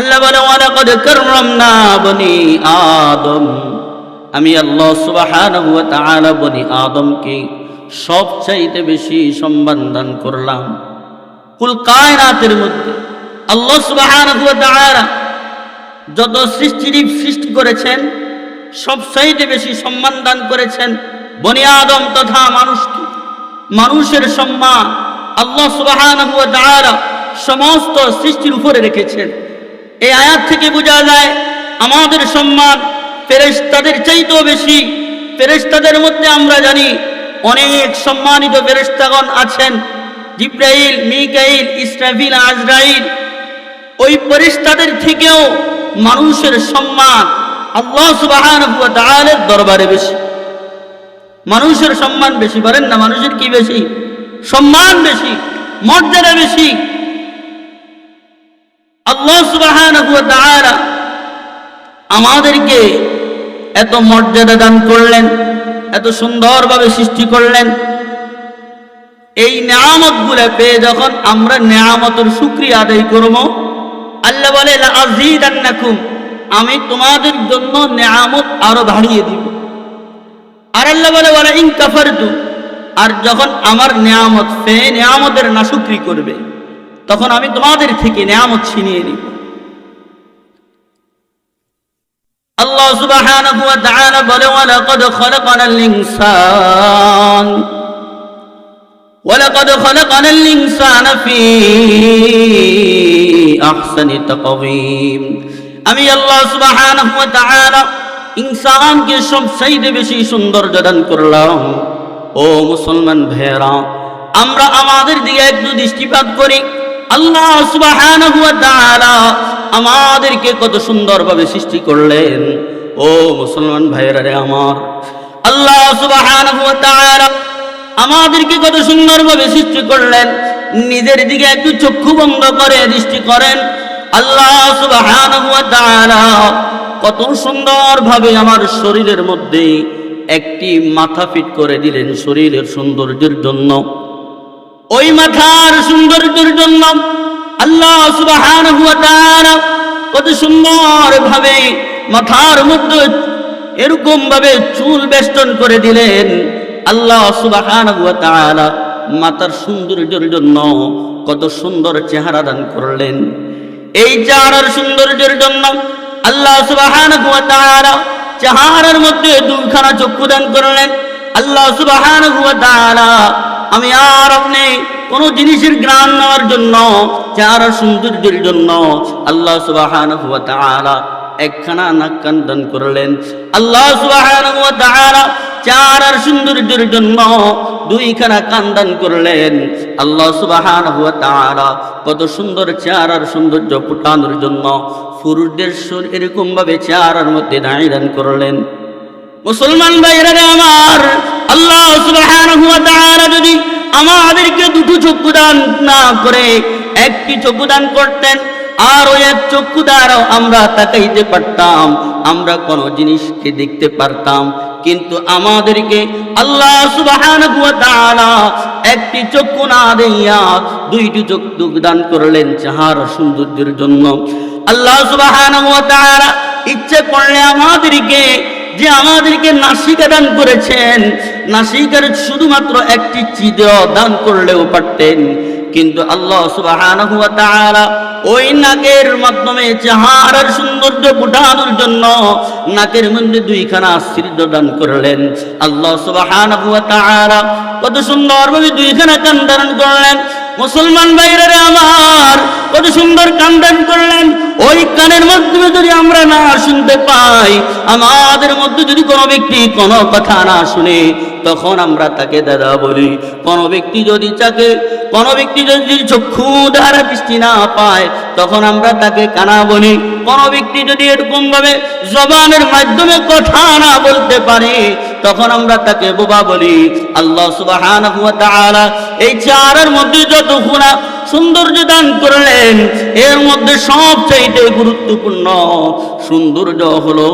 আল্লাহ বলে, ওয়ালাকাদ কাররামনা বনি আদম। আমি আল্লাহ সুবহানাহু ওয়া বনি আদমকে সবচাইতে বেশি সম্মান দান করলাম। কুল কায়নাতের মধ্যে আল্লাহ সুবহানাহু ওয়া যত সৃষ্টিজীব সৃষ্টি করেছেন, সবচাইতে বেশি সম্মান দান করেছেন বনি আদম তথা মানুষকে। মানুষের সম্মান আল্লাহ সুবহানাহু ওয়া সমস্ত সৃষ্টির উপরে রেখেছেন। এই আয়াত থেকে বোঝা যায়, আমাদের সম্মান ফেরেশতাদের চাইতেও বেশি। ফেরেশতাদের মধ্যে আমরা জানি অনেক সম্মানিত ফেরেশতাগণ আছেন, জিব্রাইল, মিকাইল, ইসরাফিল, আজরাইল। ওই ফেরেশতাদের থেকেও মানুষের সম্মান আল্লাহ তাআলার দরবারে বেশি। মানুষের সম্মান বেশি বলেন না? মানুষের কি বেশি? সম্মান বেশি, মর্যাদা বেশি। আল্লাহ আমাদেরকে এত মর্যাদা দান করলেন, এত সুন্দরভাবে সৃষ্টি করলেন। এই নেয়ামতগুলো পেয়ে যখন আমরা নেয়ামতের শুক্রিয়া আদায় করব, আল্লাহ বলে আমি তোমাদের জন্য নেয়ামত আরও বাড়িয়ে দিব। আর আল্লাহ বলে বলে ইন কাফারতু আর যখন আমার নেয়ামত সে নেয়ামতের নাশুক্রি করবে। তখন আমি তোমাদের থেকে নেয়ামত ছিনিয়ে নিব। আল্লাহ সুবহানাহু ওয়া তাআলা বলে, ওয়ালাকাদ খলাকনাল ইনসান, ওয়ালাকাদ খলাকনাল ইনসান ফি আহসানি তাকওয়িম। আমি আল্লাহ সুবহানাহু ওয়া তাআলা ইনসানকে সবচাইতে বেশি সৌন্দর্য দান করলাম। ও মুসলমান ভাইরা আমরা আমাদের দিকে একটু দৃষ্টিপাত করি। আল্লাহ আমাদেরকে কত সুন্দরভাবে সৃষ্টি করলেন। ও মুসলমান ভাইয়েরা রে আমার, আল্লাহ ওয়া আমাদেরকে কত সুন্দরভাবে সৃষ্টি করলেন। নিজের দিকে একটু চক্ষু বন্ধ করে দৃষ্টি করেন। আল্লাহ ওয়া কত সুন্দরভাবে আমার শরীরের মধ্যে একটি মাথা ফিট করে দিলেন শরীরের সৌন্দর্যের জন্য। ওই মাথার সৌন্দর্যের জন্য আল্লাহ সুবহানাহু ওয়া কত সুন্দর ভাবে মাথার মধ্যে এরকম ভাবে চুল বেষ্টন করে দিলেন। আল্লাহ তাআলা মাতার সৌন্দর্যের জন্য কত সুন্দর চেহারা দান করলেন। এই চেহারার সৌন্দর্যের জন্য আল্লাহ তাআলা চেহারার মধ্যে দুখানা চক্ষু দান করলেন। আল্লাহ তাআলা আমি আর আপনি কোন জিনিসের গ্রাম নেওয়ার জন্য চেহারার সৌন্দর্যের জন্য আল্লাহ তাআলা একখানা নাক কান দান করলেন। আল্লাহ ওয়া তাআলা চারার সৌন্দর্যের জন্য দুইখানা কান দান করলেন। আল্লাহ সুবহানাহু ওয়া তাআলা কত সুন্দর চারার সৌন্দর্য ফুটানোর জন্য পুরুষদের সুর এরকম ভাবে চারার মধ্যে দাঁড়িয়ে দান করলেন। মুসলমান ভাইরা আমার, আল্লাহ সুবহানাহু ওয়া তাআলা যদি আমাদেরকে দুটো চক্ষু দান না করে, একটি চক্ষু দান করতেন, আর ওই এক চক্ষু দ্বারাও আমরা তাকাইতে পারতাম, আমরা কোনো জিনিসকে দেখতে পারতাম। কিন্তু আমাদেরকে আল্লাহ সুবহানাহু ওয়া তাআলা একটি চক্ষু না দেইয়া দুইটি চক্ষু দান করলেন যাহার সৌন্দর্যের জন্য। আল্লাহ সুবহানাহু ওয়া তাআলা ইচ্ছে করলে আমাদেরকে যে আমাদেরকে নাসিকা দান করেছেন, নাসিকার শুধুমাত্র একটি চিদ দান করলেও পারতেন। কিন্তু আল্লাহ তাআলা ওই নাকের মাধ্যমে চেহারার সৌন্দর্য ফুটানোর জন্য নাকের মধ্যে দুইখানা সিদ্ধ দান করলেন। আল্লাহ তাআলা কত সুন্দরভাবে দুইখানা কান দান করলেন। মুসলমান ভাইরা আমার, কত সুন্দর কান দান ওই কানের মাধ্যমে যদি আমরা না শুনতে পাই, আমাদের মধ্যে যদি কোনো ব্যক্তি কোনো কথা না শুনে, তখন আমরা তাকে দাদা বলি। কোনো ব্যক্তি যদি তাকে, কোনো ব্যক্তি যদি চক্ষু দ্বারা দৃষ্টি না পায়, তখন আমরা তাকে কানা বলি। কোনো ব্যক্তি যদি এরকম ভাবে জবানের মাধ্যমে কথা না বলতে পারে তখন আমরা তাকে বোবা বলি, আল্লাহ তাআলা এই চারের মধ্যে যত গুণা সৌন্দর্য দান করলেন, এর মধ্যে সবচাইতে গুরুত্বপূর্ণ সৌন্দর্য হলো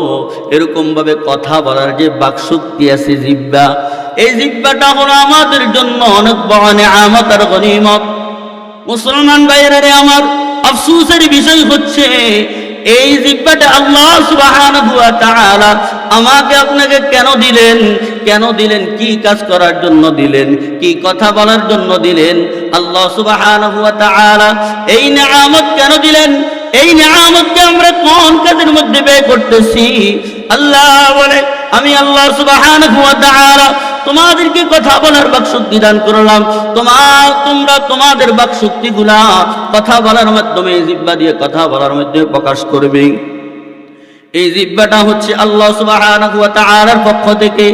এরকম ভাবে কথা বলার যে বাকশক্তি আছে জিব্বা এই জিব্বাটা হলো আমাদের জন্য অনেক বড় নেয়ামত আর গনিমত মুসলমান বাইরে আমার, আফসোসের বিষয় হচ্ছে এই জিব্বাটা আল্লাহ তাআলা আমাকে আপনাকে কেন দিলেন? কেন দিলেন? কি কাজ করার জন্য দিলেন? কি কথা বলার জন্য দিলেন? আল্লাহ সুবহানাহু ওয়া তাআলা এই নিয়ামত কেন দিলেন? এই নিয়ামতকে আমরা কোন কাজের মধ্যে ব্যয় করতেছি? আল্লাহ বলে, আমি আল্লাহ সুবহানাহু ওয়া তাআলা তোমাদেরকে কথা বলার বাকশক্তি দান করলাম। তোমার তোমরা তোমাদের বাকশক্তি গুলা কথা বলার মাধ্যমে জিব্বা দিয়ে কথা বলার মাধ্যমে প্রকাশ করবে। এই জিব্বাটা হচ্ছে আল্লাহ সুবাহ পক্ষ থেকে।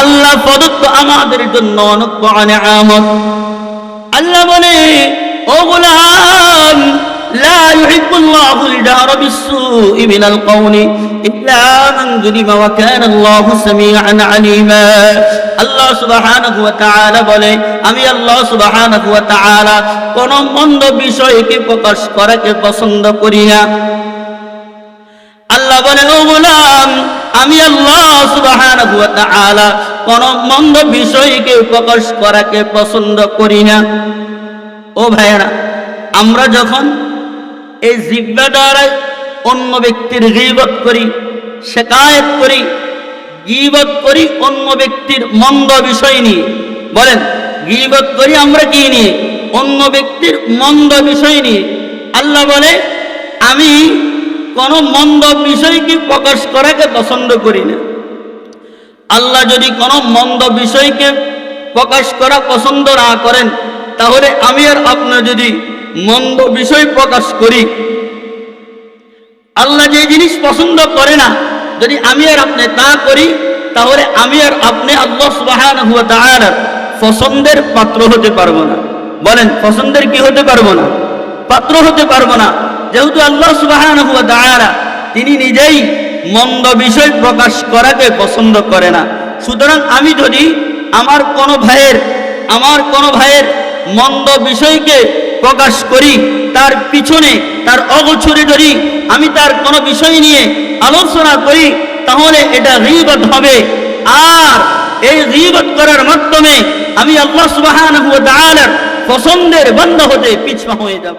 আল্লাহ প্রদত্ত আমাদের জন্য অনেক আল্লাহ বলে, ও গোলাম, লা ইউহিব্বুল্লাহুল জাহরা বিসসুই মিনাল কওলি القول إلا من ظلم وكان الله سميعا عليما আল্লাহ সুবহানাহু ওয়া তাআলা বলে আমি আল্লাহ সুবহানাহু ওয়া তাআলা কোন মন্দ বিষয়কে প্রকাশ করাকে পছন্দ করি না আল্লাহ বলে ও গোলাম আমি আল্লাহ সুবহানাহু ওয়া তাআলা কোন মন্দ বিষয়কে প্রকাশ করাকে পছন্দ করি না ও ভাইয়েরা আমরা যখন এই জিব্বা দ্বারা অন্য ব্যক্তির গিবত করি, শেকায়ত করি, গিবত করি অন্য ব্যক্তির মন্দ বিষয় নিয়ে। বলেন, গিবত করি আমরা কি নিয়ে? অন্য ব্যক্তির মন্দ বিষয় নিয়ে। আল্লাহ বলে, আমি কোন মন্দ বিষয়কে প্রকাশ করাকে পছন্দ করি না। আল্লাহ যদি কোনো মন্দ বিষয়কে প্রকাশ করা পছন্দ না করেন, তাহলে আমি আর আপনার যদি মন্দ বিষয় প্রকাশ করি আল্লাহ যে জিনিস পছন্দ করে না, যদি আমি আর আপনি তা করি, তাহলে আমি আর আপনি আল্লাহ সুবহানাহু ওয়া তাআলার পছন্দের পাত্র হতে পারব না। বলেন, পছন্দের কি হতে পারব না? পাত্র হতে পারব না। যেহেতু আল্লাহ সুবহানাহু ওয়া তাআলা তিনি নিজেই মন্দ বিষয় প্রকাশ করাকে পছন্দ করে না। সুতরাং আমি যদি আমার কোনো ভাইয়ের, আমার কোনো ভাইয়ের মন্দ বিষয়কে প্রকাশ করি, তার পিছনে তার অগোছরে যদি আমি তার কোনো বিষয় নিয়ে আলোচনা করি, তাহলে এটা রিবত হবে। আর এই রিবত করার মাধ্যমে আমি আল্লাহ সুবাহ পছন্দের বন্ধ হতে পিছপা হয়ে যাব।